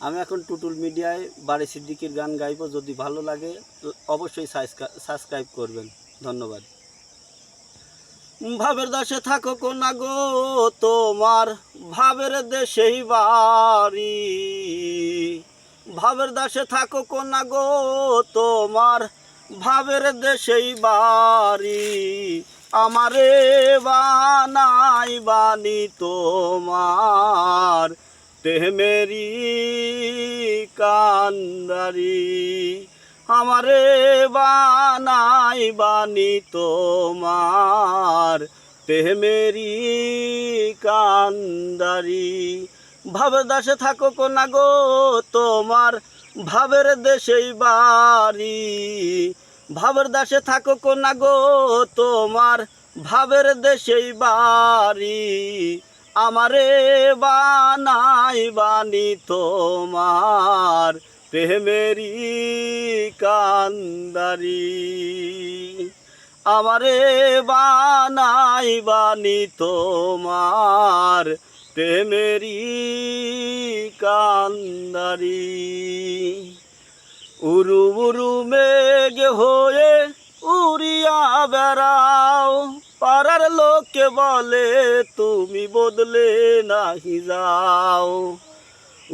আমি এখন টুটুল মিডিয়ায় বাড়ি সিদ্দিকির গান গাইব, যদি ভালো লাগে, অবশ্যই সাবস্ক্রাইব করবেন। ধন্যবাদ। ভাবের দেশে থাকো কোনা গো, তোমার ভাবের দেশেই বাড়ি। ভাবের দাসে থাকো কোনা গো, তোমার ভাবের দেশেই বাড়ি। আমারে বানাই বানি তোমার তেহমেরি কান্দারি, আমারে বানাই বানি তোমার। তেহমেরি কান্দারি, ভাবের দেশে থাকো কোনা গো তোমার। ভাবের দেশেই বাড়ি, ভাবের দেশে থাকো কোনা গো তোমার। ভাবের দেশেই বাড়ি আমারে বানাই বানি তোমার প্রেমেরি কান্দারি। আমারে বানাই বানি তোমার প্রেমেরি কান্দারি। উরু উরু মেঘ হয়ে উড়িয়া বেড়াও লোকে বলে, তুমি বদলে নাহি যাও।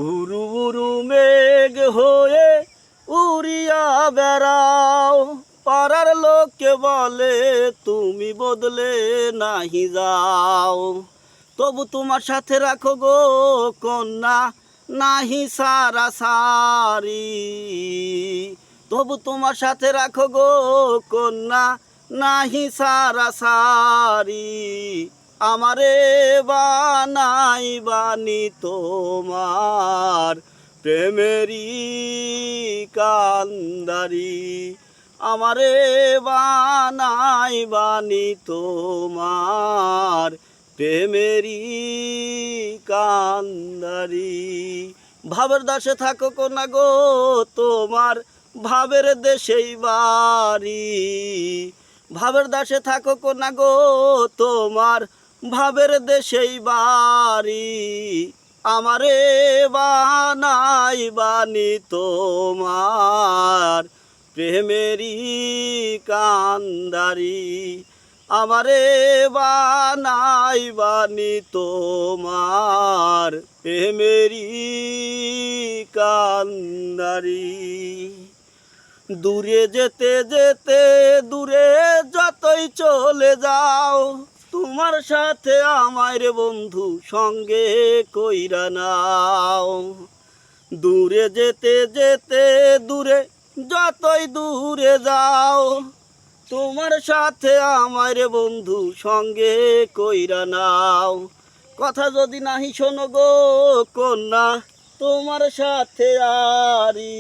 উরু উরু মেঘ হয়ে উড়িয়া বেড়াও। পাড়ার লোকে বলে, তুমি বদলে নাহি যাও। তবু তোমার সাথে রাখো গো কন্যা, নাহি সারা সারি। তবু তোমার সাথে রাখো গো কন্যা নাহি সারা সারি, আমারে বানাই বানি তোমার। প্রেমেরি কান্দারি, আমারে বানাই বানি তোমার। প্রেমেরি কান্দারি, ভাবের দাসে থাকো কোনা গো তোমার, ভাবের দেশেই বাড়ি। ভাবের দাসে থাকো কোনা গো, তোমার ভাবের দেশেই বাড়ি। আমারে বানাই বানি তোমার প্রেমেরি কান্দারি। আমারে বানাই বানি তোমার প্রেমেরি কান্দারি। দূরে যেতে যেতে, দূরে যতই চলে যাও, তোমার সাথে আমার বন্ধু সঙ্গে কইরা নাও। দূরে যেতে যেতে, দূরে যতই দূরে যাও, তোমার সাথে আমার বন্ধু সঙ্গে কইরা নাও। কথা যদি নাহি শোনো গো কন্যা, তোমার সাথে আরি